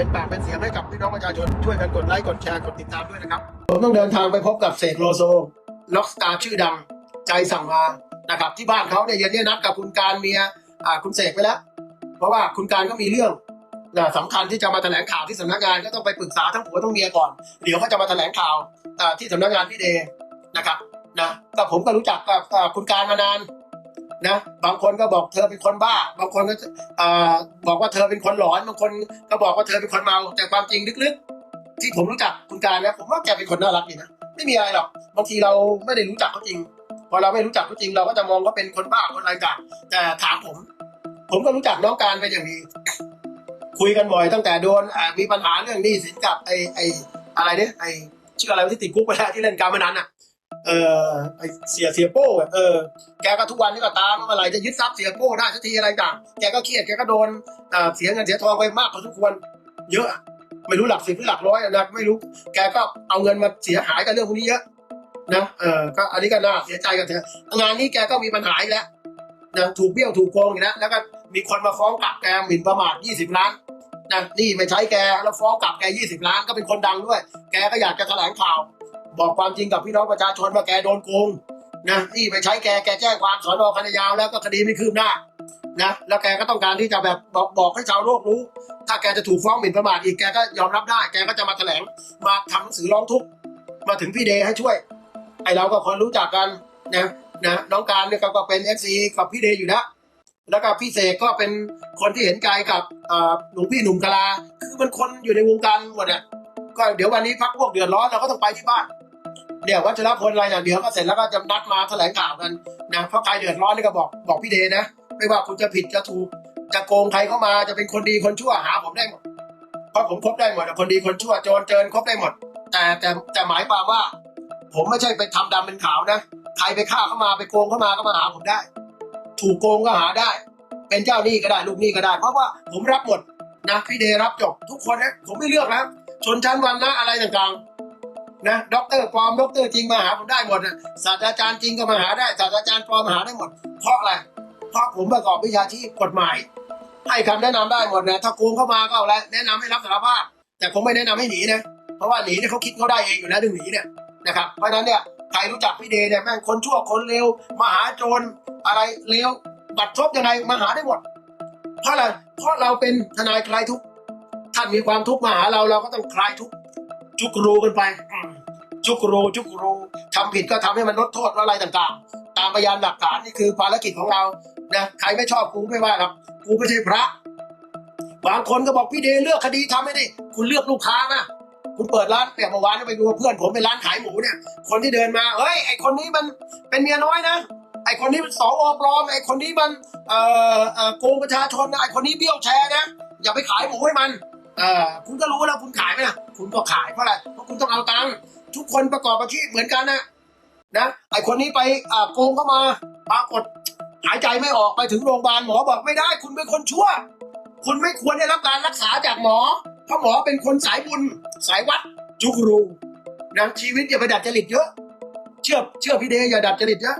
เป็นปากเป็นเสียงให้กับพี่น้องประชาชนช่วยกันกดไลค์กดแชร์กดติดตามด้วยนะครับผมต้องเดินทางไปพบกับเสกโลโซล็อกสตาร์ชื่อดังใจสั่งมานะครับที่บ้านเขาเนี่ยเย็นนี้นัดกับคุณการเมียคุณเสกไปแล้ว เพราะว่าคุณการก็มีเรื่องนะสำคัญที่จะมาแถลงข่าวที่สำนักงานก็ต้องไปปรึกษาทั้งผัวทั้งเมียก่อน เดี๋ยวเขาจะมาแถลงข่าวที่สำนักงานพี่เดนะครับนะก็ผมก็รู้จักกับคุณการมานาน นะบางคนก็บอกเธอเป็นคนบ้า บางคนก็บอกว่าเธอเป็นคนหลอนบางคนก็บอกว่าเธอเป็นคนเมา แต่ความจริงลึกๆ ที่ผมรู้จักคุณการนะผมว่าแกเป็นคนน่ารักดีนะไม่มีอะไรหรอกบางทีเราไม่ได้รู้จักเขาจริงพอเราไม่รู้จักเขาจริงเราก็จะมองเขาเป็นคนบ้าคนอะไรต่างแต่ถามผม ผมก็รู้จักน้องการเป็นอย่างดีคุยกันบ่อยตั้งแต่โดนมีปัญหาเรื่องหนี้สินกับไอ้ไอ้อะไรเนี่ยไอ้ชื่ออะไรที่ติดคุกไปแล้วที่เล่นการพนันอะ เออไอเสียเสียโป้เออแกก็ทุกวันนี้ก็ตามว่าเมื่อไหร่จะยึดทรัพย์เสียโป้ได้สักทีอะไรต่างแกก็เครียดแกก็โดนเสียเงินเสียทองไปมากพอสมควรเยอะ ไม่รู้หลักสิบหรือหลักร้อยนะไม่รู้ แกก็เอาเงินมาเสียหายกับเรื่องพวกนี้เยอะนะเออก็อันนี้ก็น่าเสียใจกันเถอะงานนี้แกก็มีปัญหาอีกแล้วนะถูกเบี้ยวถูกโกงอีกแล้วแล้วก็มีคนมาฟ้องกลับแกหมิ่นประมาท20ล้านนะนี่ไม่ใช้แกแล้วฟ้องกลับแก20ล้านก็เป็นคนดังด้วย แกก็อยากจะแถลงข่าว บอกความจริงกับพี่น้องประชาชนว่าแกโดนโกงนะนี่ไม่ใช้แกแกแจ้งความสอนอคณะยาวแล้วก็คดีไม่คืบหน้านะแล้วแกก็ต้องการที่จะแบบบอกบอกให้ชาวโลกรู้ ถ้าแกจะถูกฟ้องหมิ่นประมาทอีกแกก็ยอมรับได้ แกก็จะมาแถลงมาทำหนังสือร้องทุกข์มาถึงพี่เดย์ให้ช่วย ไอเราก็คนรู้จักกันนะนะน้องการเนี่ยก็เป็นเอฟซีกับพี่เดย์อยู่แล้วแล้วก็พี่เสกก็เป็นคนที่เห็นใจกับเอ่อหลวงพี่หนุ่มกะลาคือมันคนอยู่ในวงการหมดอะก็เดี๋ยววันนี้พักพวกเดือดร้อนเราก็ต้องไปที่บ้าน เดี๋ยววัชรพลอะไรอย่างเดียวก็เสร็จแล้วก็จะนัดมาแถลงข่าวกันนะเพราะใครเดือดร้อนนี่ก็บอกบอกพี่เดนะ ไม่ว่าคุณจะผิดจะถูกจะโกงใครเข้ามาจะเป็นคนดีคนชั่วหาผมได้หมดเพราะผมครบได้หมดคนดีคนชั่วโจรเจินครบได้หมด แต่แต่แต่หมายความว่า ผมไม่ใช่ไปทำดำเป็นขาวนะใครไปฆ่าเข้ามาไปโกงเข้ามาก็มาหาผมได้ ถูกโกงก็หาได้ เป็นเจ้าหนี้ก็ได้ลูกหนี้ก็ได้ เพราะว่าผมรับหมดนะพี่เดย์รับจบทุกคนนะผมไม่เลือกนะชนชั้นวันนะอะไรต่างๆ นะด็อกเตอร์ปลอมด็อกเตอร์จริงมาหาผมได้หมดนะศาสตราจารย์จริงก็มาหาได้ศาสตราจารย์ปลอมมาหาได้หมด เพราะอะไรเพราะผมประกอบวิชาชีพกฎหมาย ให้คำแนะนำได้หมดนะถ้าโกงเข้ามาก็เอาละแนะนำให้รับสารภาพ แต่ผมไม่แนะนำให้หนีนะเพราะว่าหนีเนี่ยเขาคิดเขาได้เองอยู่แล้วดึงหนีเนี่ยนะครับเพราะฉะนั้นเนี่ยใครรู้จักพี่เดย์เนี่ยแม่งคนชั่วคนเลวมาหาโจรอะไรเลวบัตรซบยังไงมาหาได้หมด เพราะอะไรเพราะเราเป็นทนายคลายทุกท่านมีความทุกข์มาหาเราเราก็ต้องคลายทุกข์จุกรูกันไปอ จุกรูจุกรูทำผิดก็ทำให้มันลดโทษอะไรต่างๆ ตามพยานหลักฐานนี่คือภารกิจของเรานะใครไม่ชอบกูไม่ว่าหรอกกูไม่ใช่พระ บางคนก็บอกพี่เดเลือกคดีทำไม่ได้คุณเลือกลูกค้านะคุณเปิดร้านเนี่ยเมื่อวานไปดูเพื่อนผมเป็นร้านขายหมูเนี่ย คนที่เดินมาเฮ้ยไอคนนี้มันเป็นเมียน้อยนะไอคนนี้มันสวปลอมไอคนนี้มันเอ่อเอ่อโกงประชาชนนะไอคนนี้เบี้ยวแชร์นะอย่าไปขายหมูให้มันเออคุณก็รู้แล้วคุณขายไหมล่ะคุณก็ขายเพราะอะไรเพราะคุณต้องเอาตังค์ ทุกคนประกอบอาชีพเหมือนกันนะนะไอคนนี้ไปโกงเข้ามาปรากฏหายใจไม่ออกไปถึงโรงพยาบาลหมอบอกไม่ได้ คุณเป็นคนชั่ว คุณไม่ควรได้รับการรักษาจากหมอ เพราะหมอเป็นคนสายบุญสายวัดจุกรูนะชีวิตอย่าไปดัดจริตเยอะ เชื่อเชื่อพี่เดย์อย่าดัดจริตเยอะ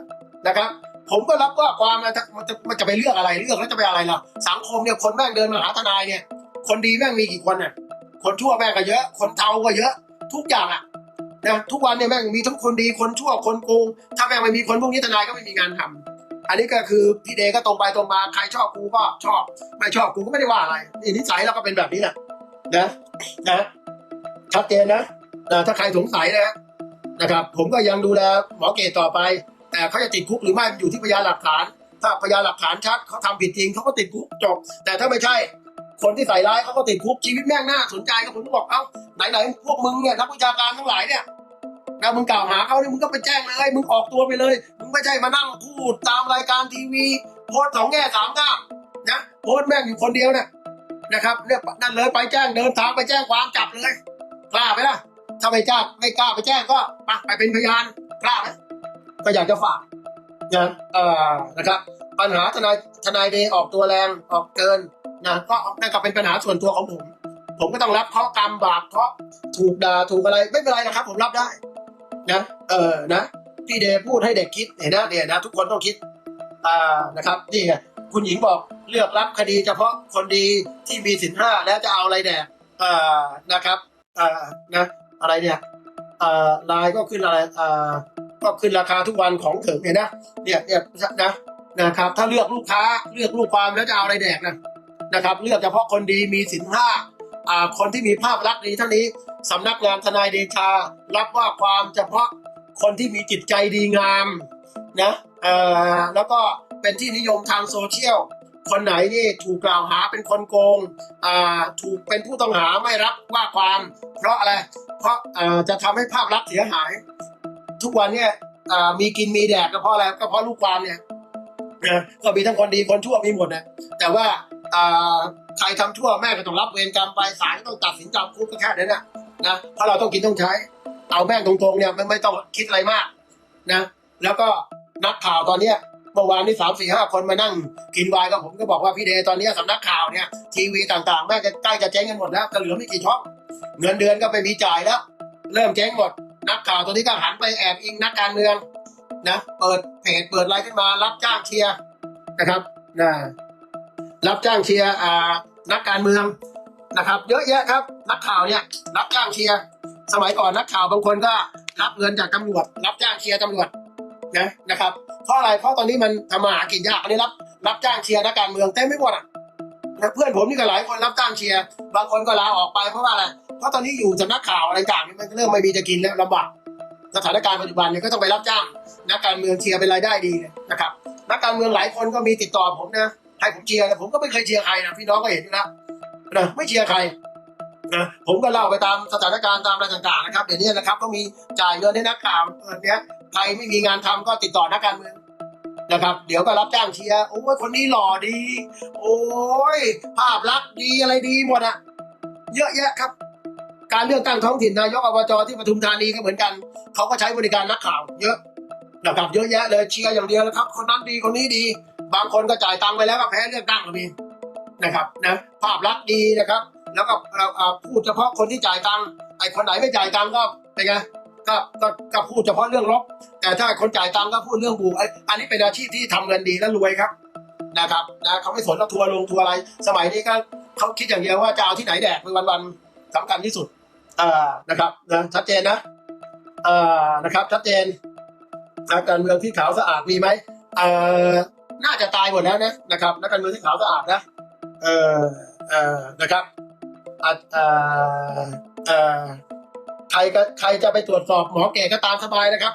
นะครับ ผมก็รับว่าความมันจะมันจะมันจะไปเลือกอะไรเลือกแล้วจะไปอะไรล่ะสังคมเนี่ยคนแม่งเดินมาหาทนายเนี่ย คนดีแม่งมีกี่คนน่ะคนชั่วแม่งก็เยอะ คนเทาก็เยอะ ทุกอย่างอะ นะทุกวันเนี่ยแม่งมีทั้งคนดีคนชั่วคนโกงถ้าแม่งไม่มีคนพวกนี้ทนายก็ไม่มีงานทำอันนี้ก็คือพี่เดก็ตรงไปตรงมาใครชอบกูก็ชอบ ไม่ชอบกูก็ไม่ได้ว่าอะไรนี่นิสัยเราก็เป็นแบบนี้แหละนะนะชัดเจนนะนะถ้าใครสงสัยนะนะครับ ผมก็ยังดูแลหมอเกตต่อไป แต่เขาจะติดคุกหรือไม่อยู่ที่พยานหลักฐาน ถ้าพยานหลักฐานชัดเขาทำผิดจริงเขาก็ติดคุกจบแต่ถ้าไม่ใช่ คนที่ใส่ร้ายเขาก็ติดคุกชีวิตแม่งน่าสนใจก็ผมก็บอกเอ้าไหนๆพวกมึงเนี่ยนักวิชาการทั้งหลายเนี่ยนะมึงกล่าวหาเขาเนี่ยมึงก็ไปแจ้งเลยมึงออกตัวไปเลย มึงไม่ใช่มานั่งพูดตามรายการทีวีโพสสองแง่สามก้ามนะโพสแม่งอยู่คนเดียวเนี่ยนะครับเนี่ยนั่นเลยไปแจ้งเดินทางไปแจ้งความจับเลยกล้าไหมล่ะถ้าไม่กล้าไม่กล้าไปแจ้งก็ไปไปเป็นพยานกล้าไหมก็อยากจะฝากนะเอ่อนะครับ ปัญหาทนายทนายเดย์ออกตัวแรงออกเกิน นะก็นั่นก็เป็นปัญหาส่วนตัวของผม ผมก็ต้องรับเคราะห์กรรมบาปเคราะห์ถูกด่าถูกอะไรไม่เป็นไรนะครับ ผมรับได้ นะเออนะพี่เดพูดให้เด็กคิดเห็นนะเนี่ยนะทุกคนต้องคิดอ่านะครับนี่ไงคุณหญิงบอกเลือกรับคดีเฉพาะคนดีที่มีสินห้าแล้วจะเอาอะไรแดกเอ่อนะครับเอ่อนะอะไรเนี่ยเอ่อลน์ก็ขึ้นอะไรเอ่อก็ขึ้นราคาทุกวันของถึงเนี่ยนะเนี่ยเนี่ยนะนะครับ ถ้าเลือกลูกค้าเลือกลูกความแล้วจะเอาอะไรแดกนะ นะครับ เลือกเฉพาะคนดีมีสินห้าคนที่มีภาพลักษณ์ดีเท่านี้สำนักงานทนายเดชา รับว่าความเฉพาะคนที่มีจิตใจดีงามนะแล้วก็เป็นที่นิยมทางโซเชียลคนไหนนี่ถูกกล่าวหาเป็นคนโกงถูกเป็นผู้ต้องหาไม่รับว่าความ เพราะอะไร เพราะจะทำให้ภาพลักษณ์เสียหาย ทุกวันเนี่ยมีกินมีแดกก็เพราะอะไรก็เพราะลูกความเนี่ยก็มีทั้งคนดีคนชั่วมีหมดนะแต่ว่า ใครทำชั่วแม่ก็ต้องรับเวรกรรมไปศาลก็ต้องตัดสินจำคุกก็แค่นั้นนะนะเพราะเราต้องกินต้องใช้ เอาแม่งตรงๆเนี่ยไม่ไม่ต้องคิดอะไรมากนะแล้วก็นักข่าวตอนเนี้ยเมื่อวานนี้สามสี่ห้าคนมานั่งกินวน์กับผมก็บอกว่าพี่เดย์ตอนนี้สำนักข่าวเนี่ยทีวีต่างๆแม่งจะใกล้จะเจ๊งกันหมดแล้วก็เหลือไม่กี่ช่อง เงินเดือนก็ไม่มีจ่ายแล้ว เริ่มเจ๊งหมด นักข่าวตอนนี้ก็หันไปแอบอิงนักการเมืองนะเปิดเพจเปิดอะไรขึ้นมารับจ้างเชียร์นะครับนะ รับจ้างเชียร์นักการเมืองนะครับ เยอะแยะครับนักข่าวเนี่ยรับจ้างเชียร์สมัยก่อนนักข่าวบางคนก็รับเงินจากตำรวจ รับจ้างเชียร์ตำรวจนะนะครับเพราะอะไรเพราะตอนนี้มันทำมาหากินยากอันนี้รับรับจ้างเชียร์นักการเมืองเต็มไม่หมดอะนะเพื่อนผมนี่ก็หลายคนรับจ้างเชียร์บางคนก็ลาออกไปเพราะว่าอะไรเพราะตอนนี้อยู่สำนักข่าวอะไรต่างๆนี่มันเริ่มไม่มีจะกินแล้วลำบากสถานการณ์ปัจจุบันเนี่ยก็ต้องไปรับจ้างนักการเมืองเชียร์เป็นรายได้ดีนะครับนักการเมืองหลายคนก็มีติดต่อผมนะ ให้ผมเชียร์แต่ผมก็ไม่เคยเชียร์ใครนะพี่น้องก็เห็นอยู่แล้วนะไม่เชียร์ใครนะผมก็เล่าไปตามสถานการณ์ตามอะไรต่างๆนะครับเดี๋ยวนี้นะครับก็มีจ่ายเงินให้นักข่าวเออเนี้ยใครไม่มีงานทำก็ติดต่อนักการเมืองนะครับ เดี๋ยวก็รับจ้างเชียร์โอ้ยคนนี้หล่อดี โอ้ยภาพลักษณ์ดีอะไรดีหมดอะเยอะแยะครับ การเลือกตั้งท้องถิ่นนายกอบจที่ปทุมธานีก็เหมือนกันเขาก็ใช้บริการนักข่าว เยอะนะครับเยอะแยะเลยเชียร์อย่างเดียวนะครับ คนนั้นดีคนนี้ดี บางคนก็จ่ายตังค์ไปแล้วก็แพ้เลือกตั้งก็มีนะครับนะภาพลักษณ์ดีนะครับ แล้วก็เราพูดเฉพาะคนที่จ่ายตังค์ไอ้คนไหนไม่จ่ายตังค์ก็เป็นไงก็ก็ก็พูดเฉพาะเรื่องลบแต่ถ้าคนจ่ายตังค์ก็พูดเรื่องบวกไอ้อันนี้เป็นอาชีพที่ทำเงินดีและรวยครับนะครับนะเขาไม่สนว่าทัวร์ลงทัวร์อะไร สมัยนี้ก็เขาคิดอย่างเดียวว่าจะเอาที่ไหนแดกเป็นวันๆสำคัญที่สุดอ่านะครับนะชัดเจนนะอ่านะครับชัดเจนการเมืองที่ขาวสะอาดมีไหมเอ่อ น่าจะตายหมดแล้วนะนะครับนักการเมืองที่ขาวสะอาดนะเออเออนะครับอ่าเอ่อเออใครก็ใครจะไปตรวจสอบหมอเก๋ก็ตามสบายนะครับ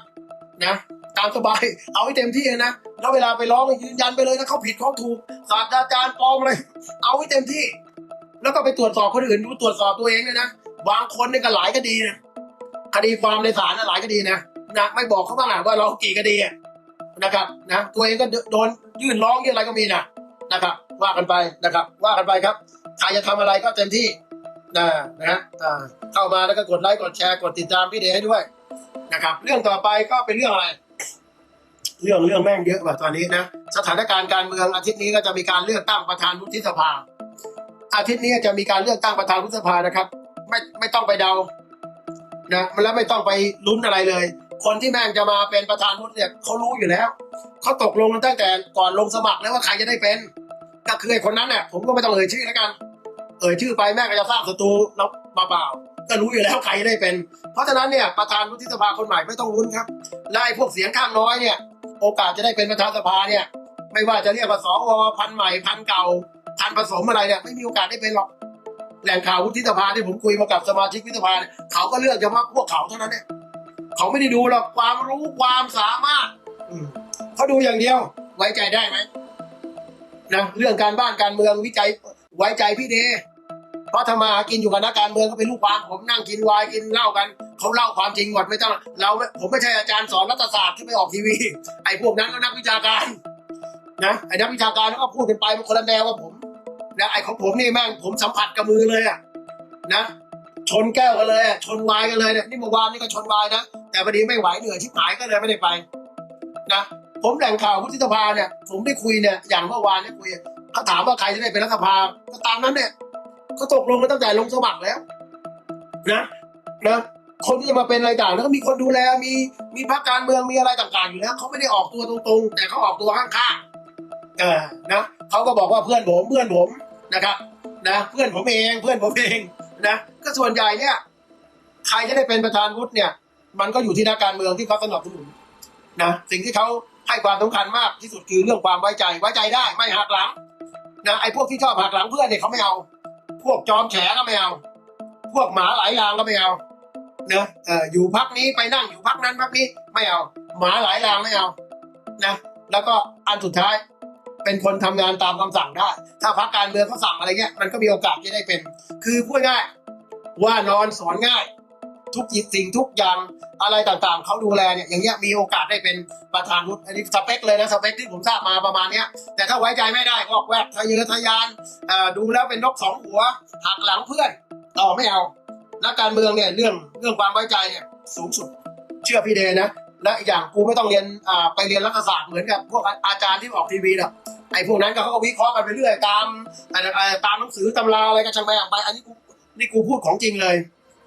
นะ ตามสบาย เอาให้เต็มที่เลยนะแล้วเวลาไปร้องยืนยันไปเลยนะเขาผิดเขาถูกศาสตราจารย์ปลอมเลยเอาให้เต็มที่ แล้วก็ไปตรวจสอบคนอื่นดูตรวจสอบตัวเองเลยนะบางคนเนี่ยก็หลายคดีนะคดีความในศาลนะหลายคดีนะนะไม่บอกเขาบ้างอว่าเรากี่คดีอะ นะครับนะตัวเองก็โดนยื่นร้องยื่นอะไรก็มีนะนะครับ ว่ากันไปนะครับ ว่ากันไปครับใครจะทำอะไรก็เต็มที่นะนะฮะเข้ามาแล้วก็กดไลค์กดแชร์กดติดตามพี่เดให้ด้วยนะครับ เรื่องต่อไปก็เป็นเรื่องอะไร เรื่องเรื่องแม่งเยอะกว่าตอนนี้นะสถานการณ์การเมืองอาทิตย์นี้ก็จะมีการเลือกตั้งประธานวุฒิสภา อาทิตย์นี้จะมีการเลือกตั้งประธานวุฒิสภานะครับ ไม่ไม่ต้องไปเดานะแล้วไม่ต้องไปลุ้นอะไรเลย คนที่แม่งจะมาเป็นประธานวุฒิเนี่ยเขารู้อยู่แล้วเขาตกลงกันตั้งแต่ก่อนลงสมัครแล้วว่าใครจะได้เป็น ก็คือไอ้คนนั้นเนี่ยผมก็ไม่ต้องเอ่ยชื่อแล้วกัน เอ่ยชื่อไปแม่งก็จะสร้างศัตรูแล้วมาเปล่าก็รู้อยู่แล้วใครจะได้เป็น เพราะฉะนั้นเนี่ยประธานวุฒิสภาคนใหม่ไม่ต้องลุ้นครับและไอ้พวกเสียงข้างน้อยเนี่ย โอกาสจะได้เป็นประธานสภาเนี่ย ไม่ว่าจะเรียกว่าสวพันใหม่พันเก่าพันผสมอะไรเนี่ยไม่มีโอกาสได้เป็นหรอกแหล่งข่าววุฒิสภาที่ผมคุยมากับสมาชิกวุฒิสภาเนี่ยเขาก็เลือกเฉพาะพวกเขาเท่านั้นเนี่ย เขาไม่ได้ดูหรอกความรู้ความสามารถอืมเขาดูอย่างเดียว ไว้ใจได้ไหมนะเรื่องการบ้านการเมืองวิจัยไว้ใจพี่เดย์เพราะทำมาหากินอยู่กับนักการเมืองก็เป็นลูกความผมนั่งกินไวน์กินเหล้ากันเขาเล่าความจริงหมดไม่ต้องเราผมไม่ใช่อาจารย์สอนรัฐศาสตร์ที่ไปออกทีวี ไอ้พวกนั้นก็นักวิชาการนะไอ้นักวิชาการเขาก็พูดกันไปมันคนละแนวกับผมนะไอ้ของผมนี่แม่งผมสัมผัสกับมือเลยอะนะ ชนแก้วกันเลยชนวายกันเลยเนี่ยนี่เมื่อวานนี่ก็ชนวายนะแต่พอดีไม่ไหวเหนื่อยชิบหายก็เลยไม่ได้ไปนะผมแหล่งข่าววุฒิสภาเนี่ยผมได้คุยเนี่ยอย่างเมื่อวานเนี่ยคุยเขาถามว่าใครจะได้เป็นรัฐสภาก็ตามนั้นเนี่ยเขาตกลงกันตั้งแต่ลงสมัครแล้วนะนะคนที่จะมาเป็นอะไรต่างแล้วก็มีคนดูแลมีมีพรรคการเมืองมีอะไรต่างๆอยู่แล้วเขาไม่ได้ออกตัวตรงๆ แต่เขาออกตัวข้างๆเออนะเขาก็บอกว่าเพื่อนผมเพื่อนผมนะครับนะเพื่อนผมเองเพื่อนผมเอง นะก็ส่วนใหญ่เนี่ยใครจะได้เป็นประธานวุฒิเนี่ย มันก็อยู่ที่นักการเมืองที่เขาสนับสนุนนะสิ่งที่เขาให้ความสำคัญมากที่สุดคือเรื่องความไว้ใจไว้ใจได้ไม่หักหลังนะไอ้พวกที่ชอบหักหลังเพื่อนเนี่ยเขาไม่เอา พวกจอมแฉก็ไม่เอา พวกหมาหลายรางก็ไม่เอาเนะเอออยู่พักนี้ไปนั่งอยู่พักนั้นพักนี้ไม่เอา หมาหลายรางไม่เอานะแล้วก็อันสุดท้าย เป็นคนทำงานตามคำสั่งได้ ถ้าพักการเมืองเขาสั่งอะไรเงี้ยมันก็มีโอกาสที่ได้เป็น คือพูดง่ายว่านอนสอนง่าย ทุกสิ่งทุกอย่างอะไรต่างๆเขาดูแลเนี่ยอย่างเงี้ยมีโอกาสได้เป็นประธานวุฒิอันนี้สเปคเลยนะสเปคที่ผมทราบมาประมาณเนี้ยแต่ถ้าไว้ใจไม่ได้ก็แวกทะเยอทะยานดูแล้วเป็นนกสองหัวหักหลังเพื่อนต่อไม่เอานักการเมืองเนี่ยเรื่องเรื่องความไว้ใจเนี่ยสูงสุด เชื่อพี่เดนะและอีกอย่างกูไม่ต้องเรียนไปเรียนรัฐศาสตร์เหมือนกับพวกอาจารย์ที่ออกทีวีนะ ไอ้พวกนั้นก็เขาก็วิเคราะห์กันไปเรื่อยตามตามหนังสือตำราอะไรก็ช่างแม่งไป อันนี้กูนี่กูพูดของจริงเลย